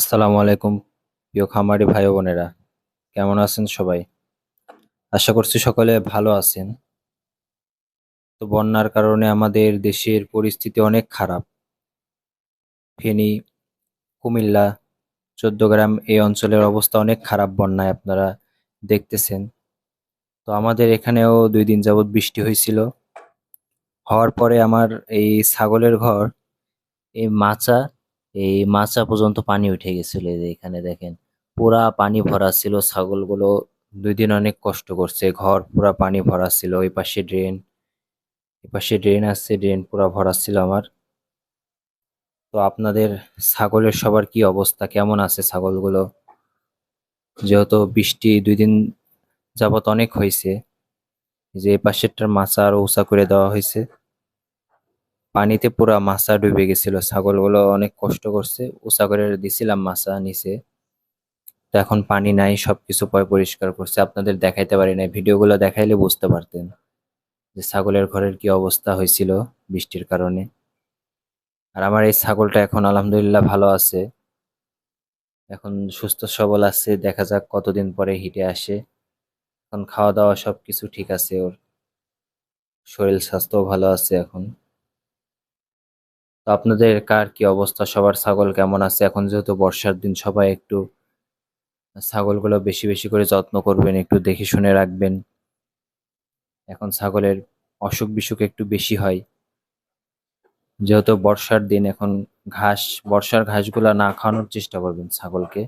আসসালামু আলাইকুম, প্রিয় খামারি ভাই বোনেরা। কেমন আছেন সবাই? আশা করছি সকলে ভালো আছেন। তো বন্যার কারণে আমাদের দেশের পরিস্থিতি অনেক খারাপ। ফেনী, কুমিল্লা, চোদ্দগ্রাম এই অঞ্চলের অবস্থা অনেক খারাপ বন্যায় আপনারা দেখতেছেন। তো আমাদের এখানেও দুই দিন যাবৎ বৃষ্টি হয়েছিল। হওয়ার পরে আমার এই ছাগলের ঘর, এই মাচা এই মাচা পর্যন্ত পানি উঠে গেছিল এই যে এখানে দেখেন। পুরা পানি ভরা ছিল, ছাগলগুলো দুই দিন অনেক কষ্ট করছে, ঘর পুরা পানি ভরা ছিল ওই পাশে ড্রেন, এই পাশে ড্রেন আছে, ড্রেন পুরা ভরা ছিল আমার। তো আপনাদের ছাগলের সবার কি অবস্থা? কেমন আছে ছাগলগুলো? যেহেতু বৃষ্টি দুই দিন যাবত অনেক হয়েছে যে পাশেরটার মাচা আরও উঁচা করে দেওয়া হয়েছে। পানিতে পুরা মাছা ডুবে গেছিল। ছাগলগুলো অনেক কষ্ট করছে। উঁচা করে দিছিলাম মাছা নিচে। তো এখন পানি নাই, সবকিছু পয় পরিষ্কার করছে। আপনাদের দেখাইতে পারি না ভিডিওগুলো দেখাইলে বুঝতে পারতেন যে ছাগলের ঘরের কি অবস্থা হয়েছিল বৃষ্টির কারণে। আর আমার এই ছাগলটা এখন আলহামদুলিল্লাহ ভালো আছে। এখন সুস্থ, সবল আছে। দেখা যাক কতদিন পরে হিটে আসে। এখন খাওয়া দাওয়া সবকিছু ঠিক আছে ওর। শরীর স্বাস্থ্য ভালো আছে এখন। আপনাদের কার কি অবস্থা? সবার ছাগল কেমন আছে? এখন যেহেতু বর্ষার দিন, সবাই একটু ছাগলগুলো বেশি বেশি করে যত্ন করবেন, একটু দেখে শুনে রাখবেন। এখন ছাগলের অসুখ বিসুখ একটু বেশি হয়। যেহেতু বর্ষার দিন, এখন ঘাস, বর্ষার ঘাসগুলা না খাওয়ানোর চেষ্টা করবেন ছাগলকে।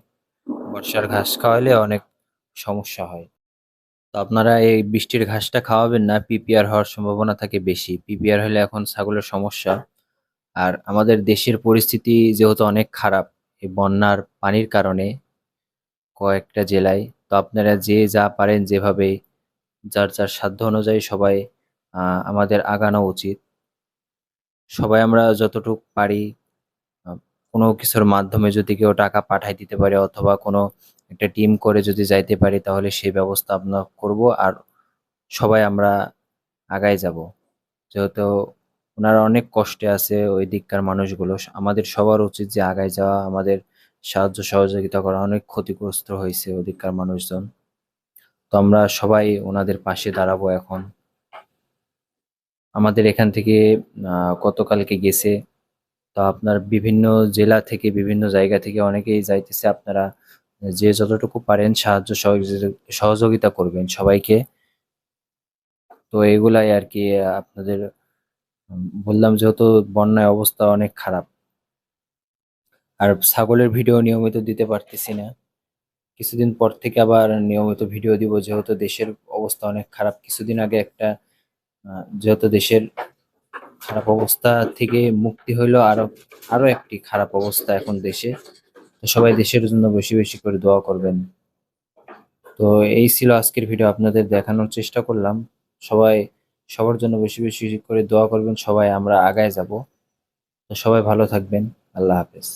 বর্ষার ঘাস খাওয়ালে অনেক সমস্যা হয়। তো আপনারা এই বৃষ্টির ঘাসটা খাওয়াবেন না, পিপিআর হওয়ার সম্ভাবনা থাকে বেশি। পিপিআর হলে এখন ছাগলের সমস্যা। আর আমাদের দেশের পরিস্থিতি যেহেতু অনেক খারাপ, এই বন্যার পানির কারণে কয়েকটা জেলায়, তো আপনারা যে যা পারেন যেভাবে, যার যার সাধ্য অনুযায়ী সবাই আমাদের আগানো উচিত। সবাই আমরা যতটুকু পারি কোনো কিছুর মাধ্যমে যদি কেউ টাকা পাঠাই দিতে পারে অথবা কোনো একটা টিম করে যদি যাইতে পারি, তাহলে সেই ব্যবস্থা আমরা করব আর সবাই আমরা আগায় যাব। যেহেতু ওনারা অনেক কষ্টে আছে ওই দিককার মানুষগুলো। আমাদের সবার উচিত যে আগায় যাওয়া, আমাদের সাহায্য সহযোগিতা করা। অনেক ক্ষতিগ্রস্ত হয়েছে ওদিককার মানুষজন। তো আমরা সবাই ওনাদের পাশে দাঁড়াবো এখন। আমাদের এখান থেকে গতকালকে গেছে। তো আপনার বিভিন্ন জেলা থেকে, বিভিন্ন জায়গা থেকে অনেকেই যাইতেছে। আপনারা যে যতটুকু পারেন সাহায্য সহযোগি- সহযোগিতা করবেন সবাইকে। তো এগুলাই আর কি আপনাদের বললাম যেহেতু বন্যায় অবস্থা অনেক খারাপ। আর ছাগলের ভিডিও নিয়মিত দিতে পারতেছি না। কিছুদিন পর থেকে আবার নিয়মিত ভিডিও দিব যেহেতু দেশের অবস্থা অনেক খারাপ। কিছুদিন আগে একটা যেহেতু দেশের খারাপ অবস্থা থেকে মুক্তি হইল আরও আরও একটি খারাপ অবস্থা এখন দেশে। সবাই দেশের জন্য বেশি বেশি করে দোয়া করবেন। তো এই ছিল আজকের ভিডিও। আপনাদের দেখানোর চেষ্টা করলাম। সবাই সবার জন্য বেশি বেশি করে দোয়া করবেন। সবাই আমরা আগায় যাব। তো সবাই ভালো থাকবেন। আল্লাহ হাফেজ।